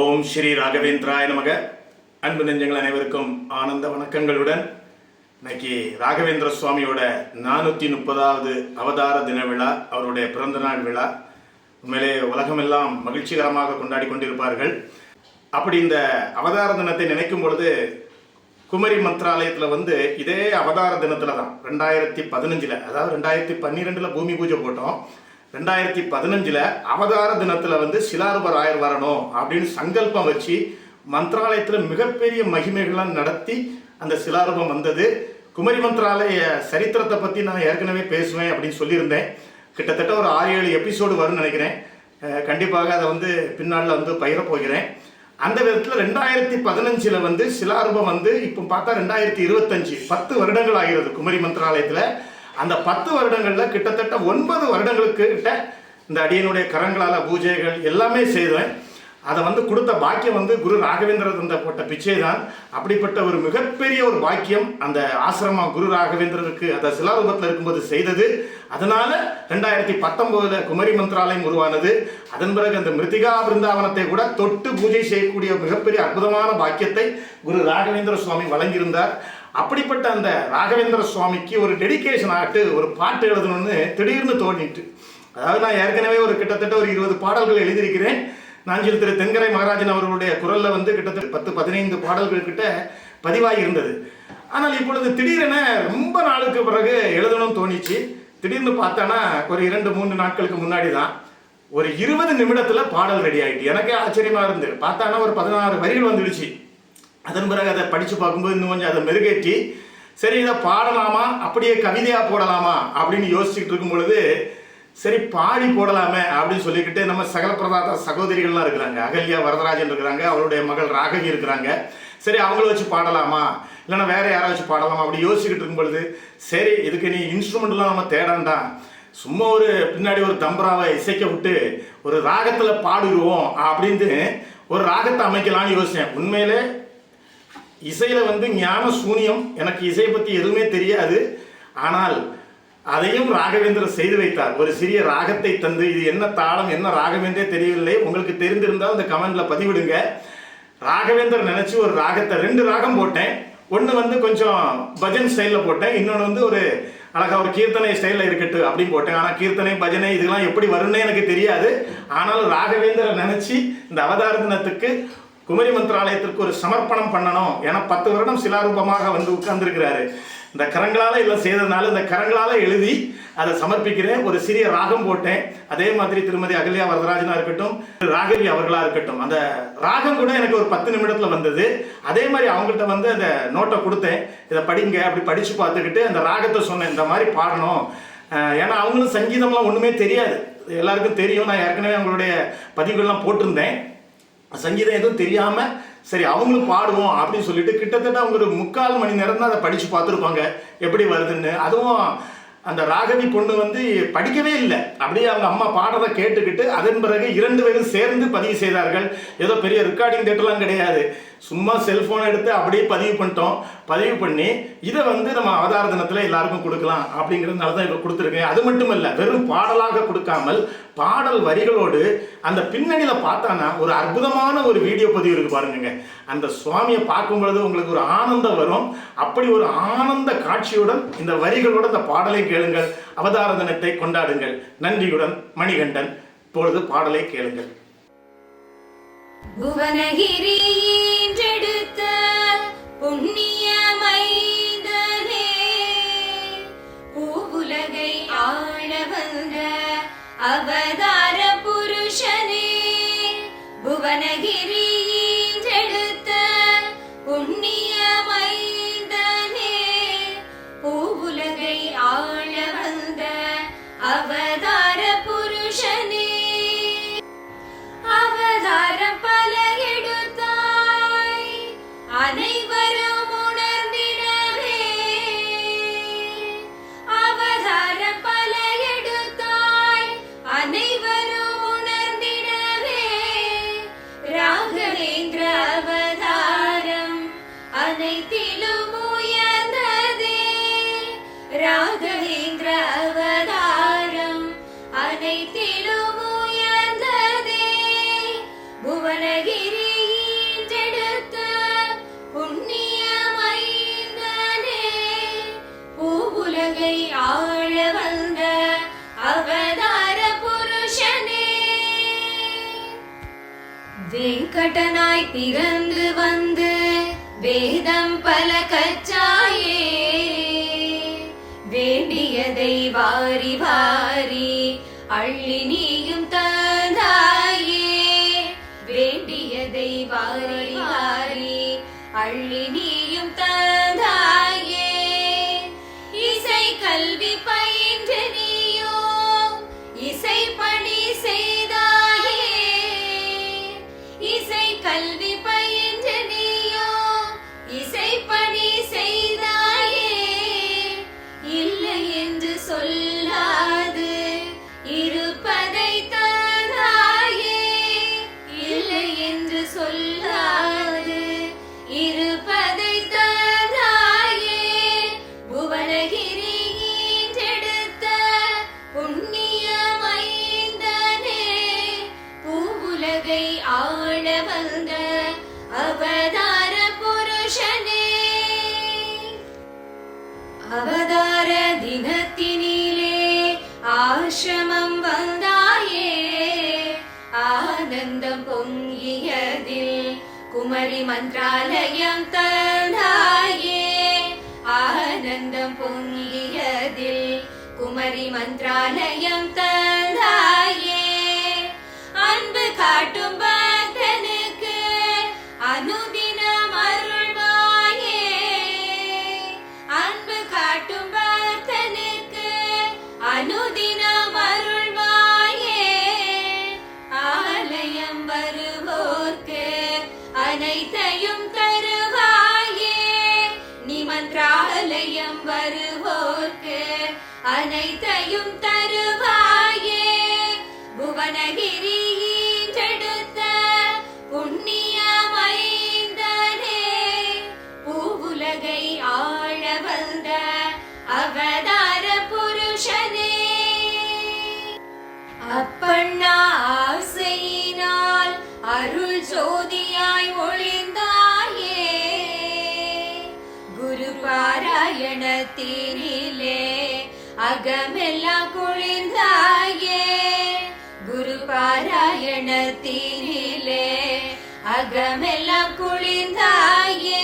ஓம் ஸ்ரீ ராகவேந்திராய நமக. அன்பு நெஞ்சங்கள் அனைவருக்கும் ஆனந்த வணக்கங்களுடன் இன்னைக்கு ராகவேந்திர சுவாமியோட நானூற்றி முப்பதாவது அவதார தின விழா அவருடைய பிறந்த நாள் விழா. உண்மையிலே உலகமெல்லாம் மகிழ்ச்சிகரமாக கொண்டாடி கொண்டிருப்பார்கள். அப்படி இந்த அவதார தினத்தை நினைக்கும் பொழுது குமரி மந்திராலயத்தில் வந்து இதே அவதார தினத்தில் தான் ரெண்டாயிரத்தி பதினஞ்சில் அதாவது ரெண்டாயிரத்தி பன்னிரெண்டில் பூமி பூஜை போட்டோம். ரெண்டாயிரத்தி பதினஞ்சில் அவதார தினத்தில் வந்து சிலாரூபர் ஆயர் வரணும் அப்படின்னு சங்கல்பம் வச்சு மந்த்ராலயத்தில் மிகப்பெரிய மகிமைகள்லாம் நடத்தி அந்த சிலாரூபம் வந்தது. குமரி மந்த்ராலய சரித்திரத்தை பற்றி நான் ஏற்கனவே பேசுவேன் அப்படின்னு சொல்லியிருந்தேன். கிட்டத்தட்ட ஒரு ஆறு ஏழு எபிசோடு வரும்னு நினைக்கிறேன். கண்டிப்பாக அதை வந்து பின்னாளில் வந்து பயிர போகிறேன். அந்த விதத்தில் ரெண்டாயிரத்தி பதினஞ்சில் வந்து சிலாரூபம் வந்து இப்போ பார்த்தா ரெண்டாயிரத்தி இருபத்தஞ்சு பத்து வருடங்கள் ஆகிறது குமரி மந்திராலயத்தில். அந்த பத்து வருடங்களில் கிட்டத்தட்ட ஒன்பது வருடங்களுக்கு கிட்ட இந்த அடியனுடைய கரங்களால் பூஜைகள் எல்லாமே செய்தேன். அதை வந்து கொடுத்த பாக்கியம் வந்து குரு ராகவேந்திர தந்த போட்ட பிச்சை தான். அப்படிப்பட்ட ஒரு மிகப்பெரிய ஒரு பாக்கியம் அந்த ஆசிரமம் குரு ராகவேந்திரருக்கு அந்த சிலாரூபத்தில் இருக்கும்போது செய்தது. அதனால ரெண்டாயிரத்தி பத்தொன்பதுல குமரி மந்திராலயம் உருவானது. அதன் பிறகு அந்த மிருத்திகா பிருந்தாவனத்தை கூட தொட்டு பூஜை செய்யக்கூடிய மிகப்பெரிய அற்புதமான பாக்கியத்தை குரு ராகவேந்திர சுவாமி வழங்கியிருந்தார். அப்படிப்பட்ட அந்த ராகவேந்திர சுவாமிக்கு ஒரு டெடிகேஷன் ஆட்டு ஒரு பாட்டு எழுதணும்னு திடீர்னு தோணிட்டு. அதாவது நான் ஏற்கனவே ஒரு கிட்டத்தட்ட ஒரு இருபது பாடல்கள் எழுதியிருக்கிறேன். நாஞ்சில் திரு தென்கரை மகாராஜன் அவர்களுடைய குரலில் வந்து கிட்டத்தட்ட பத்து பதினைந்து பாடல்கள் கிட்ட பதிவாகி இருந்தது. ஆனால் இப்பொழுது திடீரென ரொம்ப நாளுக்கு பிறகு எழுதணும்னு தோணிச்சு. திடீர்னு பார்த்தானா ஒரு இரண்டு மூன்று நாட்களுக்கு முன்னாடி தான் ஒரு இருபது நிமிடத்தில் பாடல் ரெடி ஆயிட்டு. எனக்கே ஆச்சரியமாக இருந்து பார்த்தானா ஒரு பதினாறு வரிகள் வந்துடுச்சு. அதன் பிறகு அதை படித்து பார்க்கும்போது இன்னும் கொஞ்சம் அதை மெருகேற்றி சரி இதை பாடலாமா? அப்படியே கவிதையாக போடலாமா? அப்படின்னு யோசிச்சுக்கிட்டு இருக்கும் பொழுது சரி பாடி போடலாமே அப்படின்னு சொல்லிக்கிட்டு நம்ம சகல பிரதாத சகோதரிகள்லாம் இருக்கிறாங்க. அகல்யா வரதராஜன் இருக்கிறாங்க அவருடைய மகள் ராகவி இருக்கிறாங்க. சரி அவங்கள வச்சு பாடலாமா? இல்லைன்னா வேற வச்சு பாடலாமா? அப்படி யோசிச்சுக்கிட்டு இருக்கும் பொழுது சரி இதுக்கு நீ இன்ஸ்ட்ருமெண்ட்லாம் நம்ம தேடாண்டா? சும்மா ஒரு பின்னாடி ஒரு தம்பராவை இசைக்க விட்டு ஒரு ராகத்தில் பாடுவோம் அப்படின்னு ஒரு ராகத்தை அமைக்கலாம்னு யோசித்தேன் உண்மையிலே இசையில் வந்து ஞான சூனியம். எனக்கு இசையை பற்றி எதுவுமே தெரியாது. ஆனால் அதையும் ராகவேந்திரர் செய்து வைத்தார். ஒரு சிறிய ராகத்தை தந்து இது என்ன தாளம் என்ன ராகம் என்றே தெரியவில்லை. உங்களுக்கு தெரிந்திருந்தால் இந்த கமெண்ட்ல பதிவிடுங்க. ராகவேந்தர் நினைச்சு ஒரு ராகத்தை ரெண்டு ராகம் போட்டேன். ஒன்று வந்து கொஞ்சம் பஜன் ஸ்டைலில் போட்டேன். இன்னொன்று வந்து ஒரு அழகாக ஒரு கீர்த்தனை ஸ்டைலில் இருக்கட்டும் அப்படின்னு போட்டேன். ஆனால் கீர்த்தனை பஜனை இதெல்லாம் எப்படி வரும்னே எனக்கு தெரியாது. ஆனாலும் ராகவேந்தரை நினைச்சு இந்த அவதார தினத்துக்கு குமரி மந்திராலயத்திற்கு ஒரு சமர்ப்பணம் பண்ணணும். ஏன்னா பத்து வருடம் சிலாரூபமாக வந்து உட்கார்ந்துருக்கிறாரு. இந்த கரங்களால் இல்லை செய்ததுனால இந்த கரங்களால் எழுதி அதை சமர்ப்பிக்கிறேன். ஒரு சிறிய ராகம் போட்டேன். அதே மாதிரி திருமதி அகல்யா வரதராஜனாக இருக்கட்டும் ராகவி அவர்களாக இருக்கட்டும். அந்த ராகம் கூட எனக்கு ஒரு பத்து நிமிடத்தில் வந்தது. அதே மாதிரி அவங்கள்ட்ட வந்து அந்த நோட்டை கொடுத்தேன். இதை படிங்க அப்படி படித்து பார்த்துக்கிட்டு அந்த ராகத்தை சொன்னேன். இந்த மாதிரி பாடணும். ஏன்னா அவங்களும் சங்கீதம்லாம் ஒன்றுமே தெரியாது. எல்லாருக்கும் தெரியும். நான் ஏற்கனவே அவங்களுடைய பதிவுகள்லாம் போட்டிருந்தேன். சங்கீதம் எதுவும் தெரியாம சரி அவங்களும் பாடுவோம் அப்படின்னு சொல்லிட்டு கிட்டத்தட்ட அவங்க ஒரு முக்கால் மணி நேரம் தான் அதை படிச்சு பார்த்துருப்பாங்க. எப்படி வருதுன்னு. அதுவும் அந்த ராகவி பொண்ணு வந்து படிக்கவே இல்லை. அப்படியே அவங்க அம்மா பாடுறதை கேட்டுக்கிட்டு அதன் பிறகு இரண்டு பேரும் சேர்ந்து பதிவு செய்தார்கள். ஏதோ பெரிய ரெக்கார்டிங் தேட்டர்லாம் கிடையாது. சும்மா செல்ஃபோனை எடுத்து அப்படியே பதிவு பண்ணிட்டோம். பதிவு பண்ணி இதை வந்து நம்ம ஆதார தினத்தில் எல்லாருக்கும் கொடுக்கலாம் அப்படிங்கிறதுனால தான் இப்போ கொடுத்துருக்கேன். அது மட்டும் இல்லை வெறும் பாடலாக கொடுக்காமல் பாடல் வரிகளோடு அந்த பின்னணியில் பார்த்தானா ஒரு அற்புதமான ஒரு வீடியோ பதிவு இருக்கு பாருங்க அந்த சுவாமியை பார்க்கும் பொழுது உங்களுக்கு ஒரு ஆனந்தம் வரும். அப்படி ஒரு ஆனந்த காட்சியுடன் இந்த வரிகளோட அந்த பாடலை கேளுங்கள். அவதார தினத்தை கொண்டாடுங்கள். நன்றியுடன் மணிகண்டன் இப்பொழுது பாடலை கேளுங்கள். புவனகிரி புண்ணியமை அனைத்திலும் உயர்ந்ததே புவனகிரி பூவுலகை ஆழ வந்த அவதார புருஷனே. வெங்கடனாய் பிறந்து வந்து வேதம் பல கச்சாயே வேண்டியதை வாரி வாரி Arlene. சொல்ல மணிமந்திராலயம் தந்தாயே ஆனந்தம் பொங்கியதில் குமரி மந்திராலயம் தந்தாயே அன்பு காட்டும் ஆலயம் வருவோர்க்கு அனைத்தையும் தருவாயே. புவனகிரி அகத்தினிலே அகமெல்லாம் குளிர்ந்தாயே. குரு பாராயணத்தினிலே அகமெல்லாம் குளிர்ந்தாயே.